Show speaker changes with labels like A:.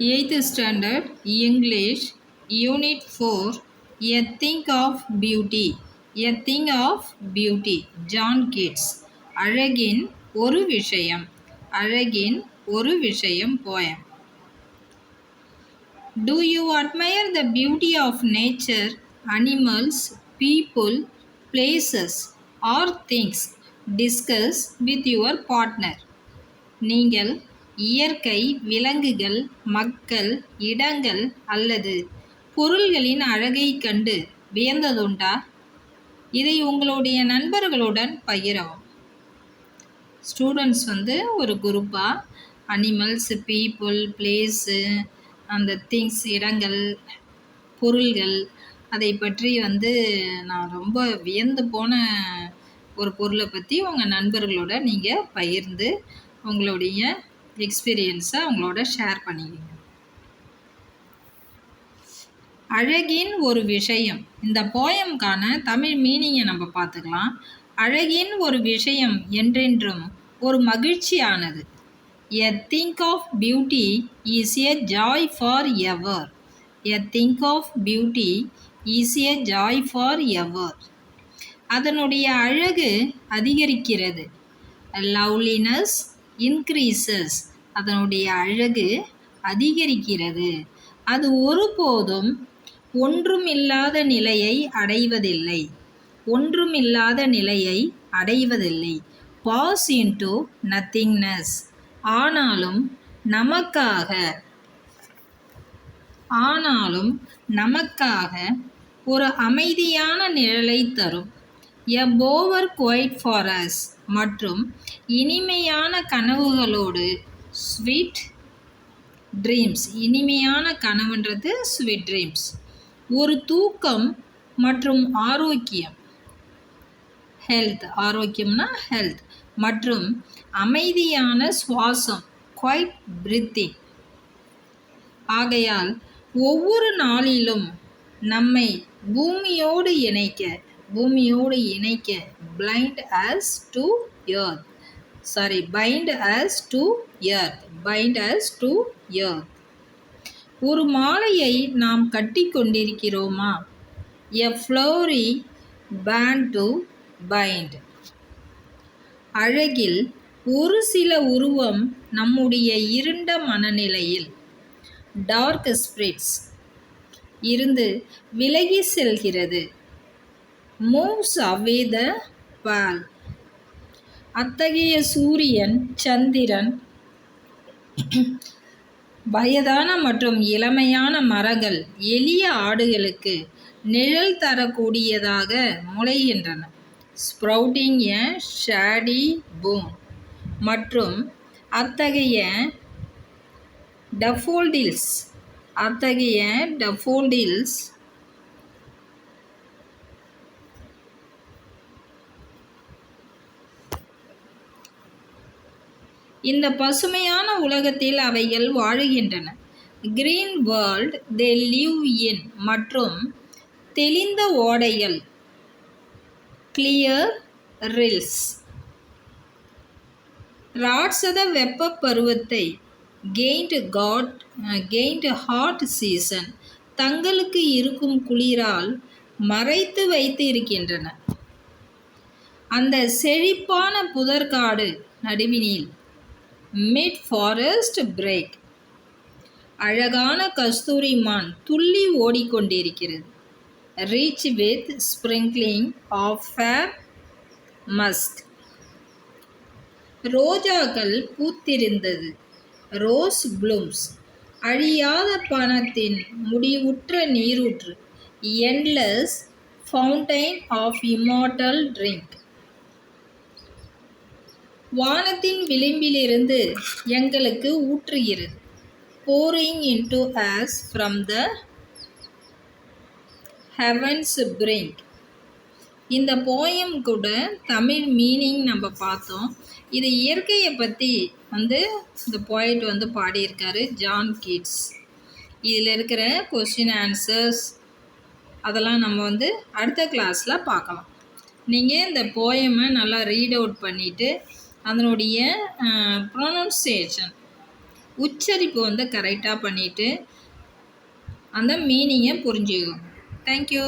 A: 8th standard English Unit 4 A Thing of Beauty A Thing of Beauty John Keats அழகின் ஒரு விஷயம் அழகின் ஒரு விஷயம் poem Do you admire the beauty of nature, animals, people, places or things? Discuss with your partner. நீங்கள் இயற்கை விலங்குகள் மக்கள் இடங்கள் அல்லது பொருள்களின் அழகைக் கண்டு வியந்ததுண்டா? இதை உங்களுடைய நண்பர்களுடன் பகிரவும். ஸ்டூடெண்ட்ஸ் வந்து ஒரு குரூப்பாக அனிமல்ஸ் பீப்புள் பிளேஸு அந்த திங்ஸ் இடங்கள் பொருள்கள். அதை பற்றி வந்து நான் ரொம்ப வியந்து போன ஒரு பொருளை பற்றி உங்கள் நண்பர்களோட நீங்கள் பகிர்ந்து உங்களுடைய எக்ஸ்பீரியன்ஸை அவங்களோட ஷேர் பண்ணிக்கோங்க. அழகின் ஒரு விஷயம். இந்த போயம்கான தமிழ் மீனிங்கை நம்ம பார்த்துக்கலாம். அழகின் ஒரு விஷயம் என்றென்றும் ஒரு மகிழ்ச்சியானது. A thing of beauty is a joy for ever a thing of beauty is a joy for ever அதனுடைய அழகு அதிகரிக்கிறது. லவ்லினஸ் இன்க்ரீசஸ் அதனுடைய அழகு அதிகரிக்கிறது. அது ஒருபோதும் ஒன்றுமில்லாத நிலையை அடைவதில்லை. ஒன்றுமில்லாத நிலையை அடைவதில்லை. பாஸ் இன்டு நத்திங்னஸ் ஆனாலும் நமக்காக ஆனாலும் நமக்காக ஒரு அமைதியான நிழலை தரும். A bower quiet for us மற்றும் இனிமையான கனவுகளோடு ஸ்வீட் ட்ரீம்ஸ் இனிமையான கனவுன்றது ஸ்வீட் ட்ரீம்ஸ் ஒரு தூக்கம் மற்றும் ஆரோக்கியம். ஹெல்த் ஆரோக்கியம்னா ஹெல்த் மற்றும் அமைதியான சுவாசம். குவைட் பிரித்திங் ஆகையால் ஒவ்வொரு நாளிலும் நம்மை பூமியோடு இணைக்க பூமியோடு இணைக்க blind us to earth sorry bind us to earth bind us to earth ஒரு மாலையை நாம் கட்டி கொண்டிருக்கிறோமா? A flowery band to bind அழகில் ஒரு சில உருவம் நம்முடைய இருண்ட மனநிலையில். டார்க் ஸ்பிரிட்ஸ் இருந்து விலகி செல்கிறது. மூவ்ஸ் அவே த பால் அத்தகைய சூரியன் சந்திரன் வயதான மற்றும் இளமையான மரங்கள் எளிய ஆடுகளுக்கு நிழல் தரக்கூடியதாக முளைகின்றன. ஸ்ப்ரவுட்டிங் எ ஷேடி பூம் மற்றும் அத்தகைய டஃபோல்டில்ஸ் அத்தகைய டஃபோல்டில்ஸ் இந்த பசுமையான உலகத்தில் அவைகள் வாழுகின்றன. Green world they live in மற்றும் தெளிந்த ஓடைகள் கிளியர் ரில்ஸ் ராட்சத வெப்ப பருவத்தை giant got giant hot season தங்களுக்கு இருக்கும் குளிரால் மறைத்து வைத்து இருக்கின்றன அந்த செழிப்பான புதற்காடு நடுவினில் மிட் ஃபாரஸ்ட் பிரேக் அழகான கஸ்தூரி மான் துள்ளி ஓடிக்கொண்டிருக்கிறது. Rich with sprinkling of fair musk ரோஜாக்கள் பூத்திருந்தது. ரோஸ் ப்ளூம்ஸ் அழியாத பணத்தின் முடிவுற்ற நீரூற்று. Endless fountain of immortal drink வானத்தின் விளிம்பிலிருந்து எங்களுக்கு ஊற்றுகிறது. Pouring into us from the heaven's brink இந்த போயம் கூட தமிழ் மீனிங் நம்ம பார்த்தோம். இது இயற்கையை பற்றி வந்து இந்த போய்ட் வந்து பாடியிருக்காரு ஜான் கீட்ஸ் இதில் இருக்கிற கொஸ்டின் ஆன்சர்ஸ் அதெல்லாம் நம்ம வந்து அடுத்த கிளாஸில் பார்க்கலாம். நீங்கள் இந்த போயமை நல்லா ரீட் அவுட் பண்ணிவிட்டு அதனுடைய ப்ரொனவுன்சியேஷன் உச்சரிப்பு வந்து கரெக்டாக பண்ணிவிட்டு அந்த மீனிங்கை புரிஞ்சுக்கணும் தேங்க்யூ